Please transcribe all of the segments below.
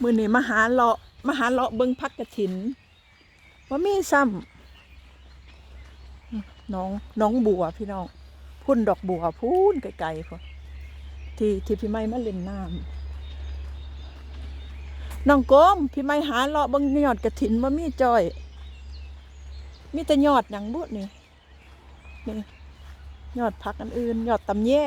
มือนี่มาหาเลาะมาหาเลาะเบิงพักกระถินว่ามีซ้ำน้องน้องบัวพี่น้องพุ่นดอกบัวพุ่นไกลๆพอที่ที่พี่ไม่มาเล่นน้ำน้องโกมพี่ไม่หาเลาะเบิงยอดกระถินว่ามีจอย มีแต่ยอดอย่างบุนี่นี่ยอดพักอันอื่น ยอดตำแย่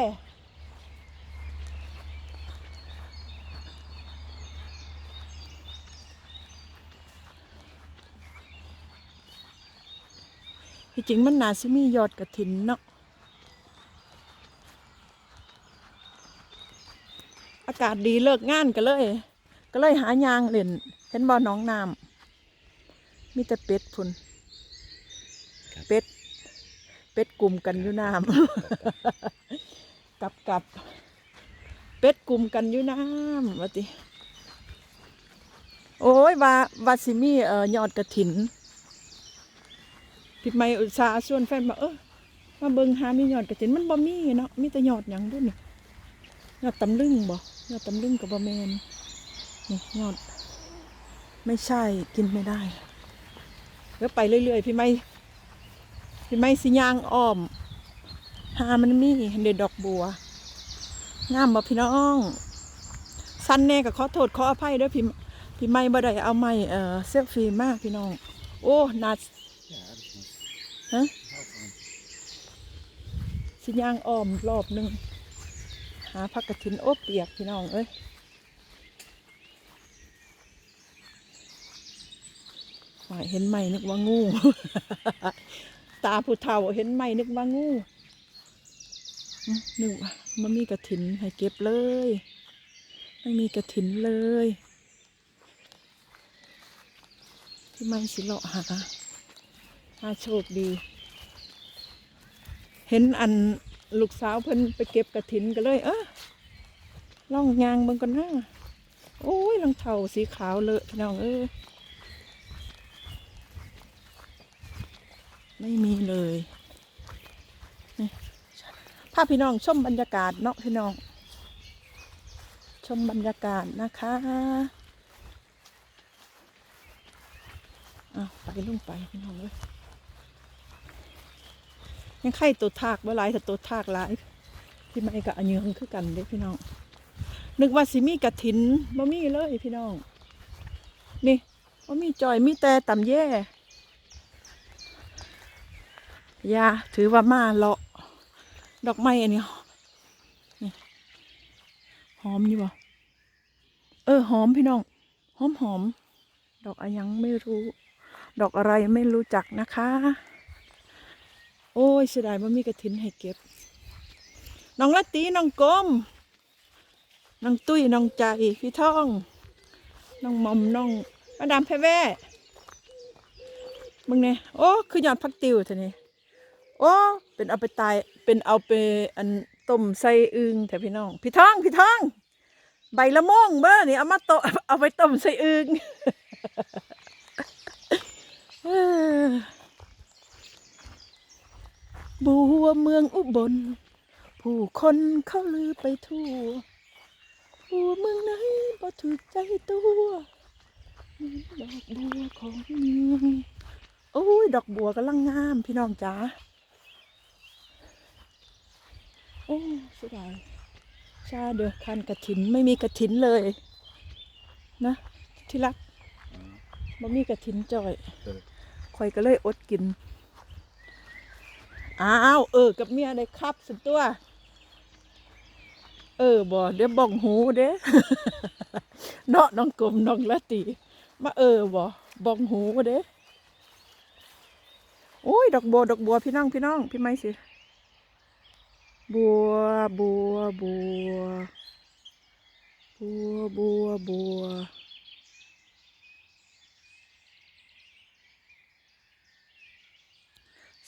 ที่จริงมันน่าสิมียอดกระถินเนาะอากาศดีเลิกงานก็เลย ก็เลยหายางเล่นเห็นบ่อน้องน้ำมีแต่เป็ดพุ่นเป็ด เป็ดกลุ่มกันอยู่น้ำกับกับ เป็ดกลุ่มกันอยู่น้ำว่าติโอ้ยว่าว่าสิมีเอ่อยอดกระถิน พี่ไม่อุตส่าห์ชวนแฟนมาเออมาเบิ่งหามีหยอดกระถินมันบ่มีเนาะมีแต่ยอดหยังด้วยนี่ยอดตำลึงบ่ยอดตำลึงกับบ่แมนนี่ยอด ไม่ใช่กินไม่ได้เดี๋ยวไปเรื่อยๆ พี่ไม่พี่ไม่สิย่างอ้อม หามันมีเด็ดดอกบัวงามบ่พี่น้องสั้นแน่ก็ขอโทษขออภัยด้วยพี่พี่ไม่บ่ได้เอาไม้เอ่อเซลฟี่มากพี่น้อง โอ้นา ฮะสิย่างอ้อมรอบหนึ่งหาผักกระถินโอบเปียกพี่น้องเอ้ยเห็นไหมนึกว่างู ตาผู้เฒ่าเห็นไหมนึกว่างูนึกว่ามันมีกระถินให้เก็บเลยไม่มีกระถินเลย ที่ไม่สิเลาะหา หาโชคดี เห็นอันลูกสาวเพิ่นไปเก็บกระถินกันเลยเออล่องยางเบิ่งก่อนนะโอ้ยรองเท้าสีขาวเลอะพี่น้องเอ้ยไม่มีเลยนี่พาพี่น้องชมบรรยากาศเนาะพี่น้อง ชมบรรยากาศนะคะอ้าวไปลงไปพี่น้องเอ้ย ยังไข่ตัวทากบ่หลายแต่ตัวทากหลายพี่ไม่กับอันยืงคือกันเด้พี่น้องนึกว่าสิมีกระถินบ่มีเลยพี่น้อง นี่บ่มีจอยมีแต่ตำแย่ยาถือว่ามาเลาะ ดอกไม้อันนี้นี่หอมอยู่บ่เออหอมพี่น้อง หอมหอม ดอกอะยังไม่รู้ ดอกอะไรไม่รู้จักนะคะ โอ้ยเสียดายว่ามีกระถินให้เก็บ น้องละตีน้องกลมน้องตุ้ยน้องใจพี่ท่อง น้องมอมน้องมาดามแพรแว่มึงเนี่ยโอ้ คือหยอดพักติวท่านี้โอ้ เป็นเอาไปตาย เป็นเอาไปอันต้มใส่อึงแต่พี่น้อง พี่ท่อง พี่ท่อง ใบละม่วงเบ้อนี่เอามาโตเอาไปต้มใส่อึง บัวเมืองอุบล ผู้คนเขาลือไปทั่วบัวเมืองไหนบ่ถูกใจตัวดอกบัวของเมืองโอ้ย ดอกบัวกำลังงาม พี่น้องจ๋าโอ้เสียดายชาเดือคันกระถินไม่มีกระถินเลย นะ ที่รักบ่มีกระถินจ่อยคอยก็เลยอดกิน อ้าวเออ กับเมียได้ครับสุดตัว เออบ่เดี๋ยวบ้องหูเด้เนาะน้องกลมน้องละตีมาเออบ่บ้องหูเด้โอ้ย ดอกบัวดอกบัวพี่น้องพี่น้องพี่ไม้สิบัวบัวบัวบัวบัวบัว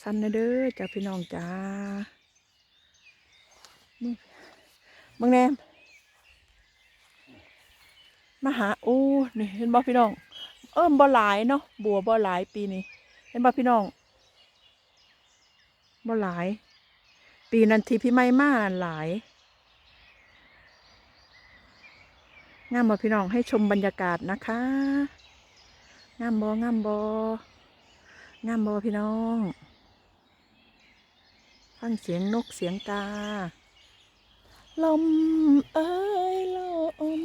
สั้นนะเด้อจ้าพี่น้องจ้ามึงมึงแนมมาหาโอ้นี่เห็นบ่พี่น้อง เอิ่มบ่หลายเนาะบัวบ่หลายปีนี้เห็นบ่พี่น้องบ่หลาย ปีนั้นที่พี่ไม่มานั่นหลายงามบ่พี่น้องให้ชมบรรยากาศนะคะงามบ่งามบ่งามบ่พี่น้อง ฟังเสียงนกเสียงกา ลมเอ้ยลม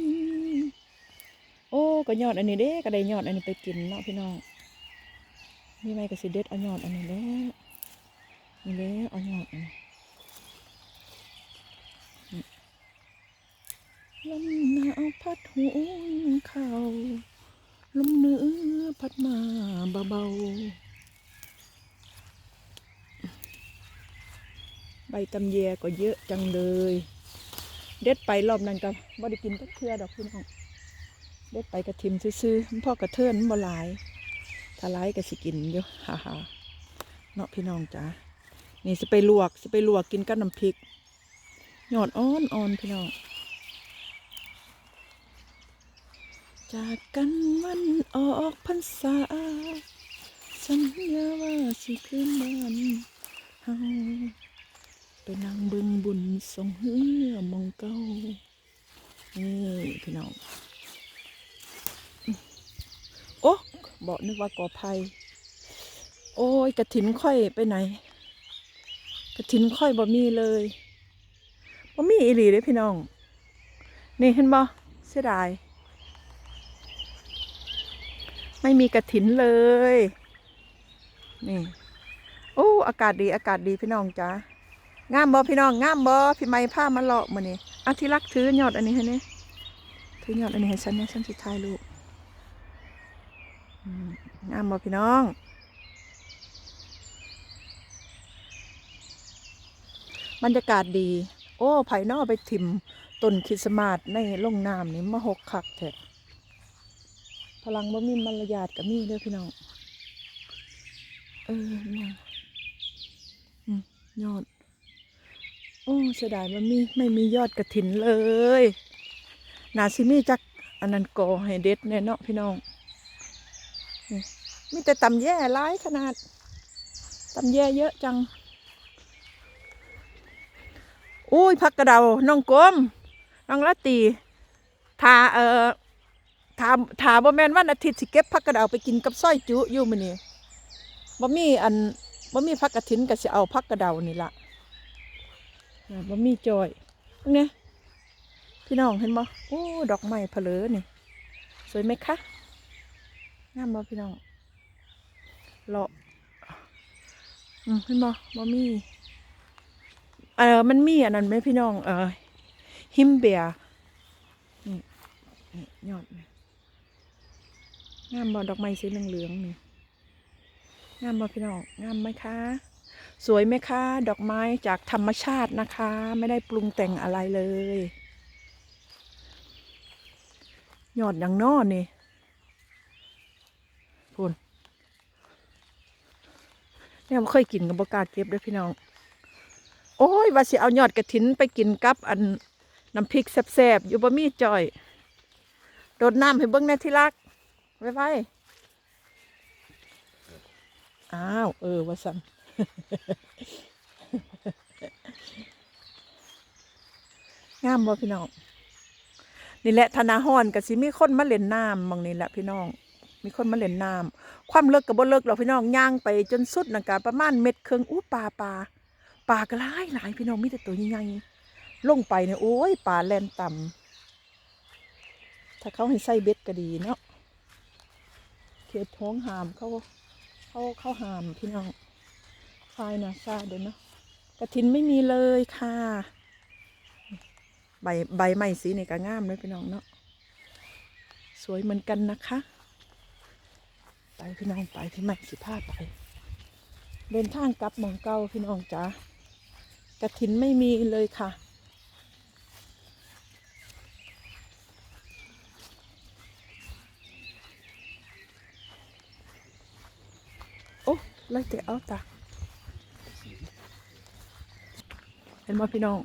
โอ้ก็ยอดอันนี้เด้ก็ได้ยอดอันนี้ไปกินเนาะพี่น้องมี่ไหมก็สิเด็ดเอายอดอันนี้แหล้วนี่แหล้วเอายอดอันนี้ลมหนาวพัดหูเขาลมเหนือพัดมาเบาๆ ใบตำแยก็เยอะจังเลย เด็ดไปรอบนั้นก็บ่ได้กินตักเทื่อดอกพี่น้องเด็ดไปกระทิมซื่อๆพ่อกระเทินบ่หลายถ้าหลายก็สิกินอยู่ฮ่าฮ่าเนาะพี่น้องจ้านี่สิไปลวกสิไปลวกกินกับน้ำพริกหยอดอ่อนอ่อนพี่น้องจากกันวันออกพรรษาสัญญาว่าสิคืนบ้านเฮา ไปนั่งเบิ่งบุญทรงเฮือมองเก้านี่พี่น้อง โอ้บอกนึกว่ากอไผ่โอ้ยกระถินค่อยไปไหน กระถินค่อยบ่มีเลยบ่มีอีหลีเด้พี่น้อง นี่เห็นบ่เสียดาย ไม่มีกระถินเลย นี่ โอ้ อากาศดี อากาศดีพี่น้องจ้า งามบ่พี่น้องงามบ่พี่ไม้ผ้ามาเลาะมือนี้อาที่รักถือยอดอันนี้ให้นี่ถือยอดอันนี้ให้ฉันเนี่ยฉันสิถ่ายรูปงามบ่พี่น้อง บรรยากาศดี โอ้ไผ่นอไปถิ่มต้นคริสต์มาสในลงน้ำนี่มาหกคักแท้พลังบ่มีมารยาทกับมีเด้อพี่น้อง เออเนี่ยยอด โอ้เสียดายมันมีไม่มียอดกระถินเลยนาซิมีจักอันนั้นกอให้เด็ดแน่เนาะพี่น้องมีแต่ตำแย่ร้ายขนาดตำแย่เยอะจังอุ้ยพักกระเดาน้องกลมน้องละตีทาเอ่อถามถาบ่แมนวันอาทิตย์สิเก็บพักกระเดาไปกินกับส้อยจุอยู่มื้อนี้บ่มีอันบ่มีพักกระถินก็สิเอาพักกระเดานี่ล่ะ น่ะบ่มีจอยเนี่ยพี่น้องเห็นบ่โอ้ดอกไม้เพลอนี่สวยไหมคะงามบ่พี่น้องเลาะอืมเห็นบ่บ่มีเออมันมีอันนั้นไหมพี่น้อง เออฮิมเบียนี่นี่ยอดนี่งามบ่ดอกไม้สีเหลืองๆนี่งามบ่พี่น้องงามไหมคะ สวยไหมคะ ดอกไม้จากธรรมชาตินะคะ ไม่ได้ปรุงแต่งอะไรเลยยอดอย่างนอนี่พูนเนี่ยบ่เคยกินกับบกล้าเก็บด้วยพี่น้อง โอ้ยว่าสิเอายอดกระถินไปกินกับอันน้ำพริกแซ่บๆอยู่บะมี่จ่อย โดดน้ำให้เบิ้งแน่ที่รักไว้ไว้อ้าว เออว่าสัน งามบ่พี่น้อง นี่แหละธนาฮอนกับสิมีคนมาเล่นน้ำมองนี่แหละพี่น้อง มีคนมาเล่นน้ำความเลิกกับบ่เลิกหรอกพี่น้องย่างไปจนสุดนะกะประมาณเม็ดเครึ่องอู้ปลาปลาปลาก็หลายหลายพี่น้องมีแต่ตัวใหญ่ๆลงไปเนี่ยโอ้ยปลาแลนต่ำถ้าเขาให้ใส่เบ็ดก็ดีเนาะเขตท้องหามเขาเขาเขาหามพี่น้อง คลายนะซาเดี๋ยวเนาะกระถินไม่มีเลยค่ะ ใบใบไม้สีนี่ก็งามเลยพี่น้องเนาะสวยเหมือนกันนะคะ ไปพี่น้องไปพี่ใหม่สิพาไปเดินทางกลับมองเก่าพี่น้องจ๋ากระถินไม่มีเลยค่ะโอ้ไล่เตะเอาตา เห็นไหมพี่น้อง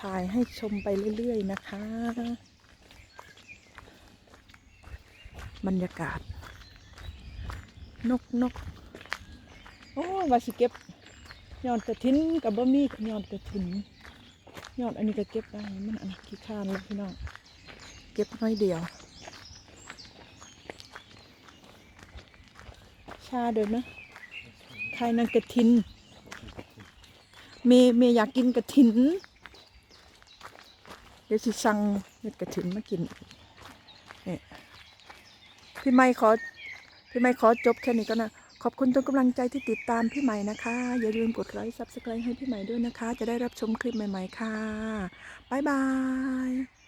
ถ่ายให้ชมไปเรื่อย ๆ นะคะ บรรยากาศ นกนกโอ้วาสิเก็บยอดกระถินกับบะมี่ยอดกระถินยอดอันนี้ก็เก็บได้มันอันขี้ข้านเลยพี่น้องเก็บน้อยเดียว ชาเดินนะใครนั่นกระทิน เมย์เมอยากกินกระถิน เดี๋ยวสิสั่งเม็ดกระถินมากินเนี่ยพี่ไม่ขอพี่ไม่ขอจบแค่นี้ก็นะขอบคุณทุกกำลังใจที่ติดตามพี่ใหม่นะคะ อย่าลืมกดไลค์ซับสไครต์ให้พี่ใหม่ด้วยนะคะ จะได้รับชมคลิปใหม่ ๆ ค่ะ บ๊ายบาย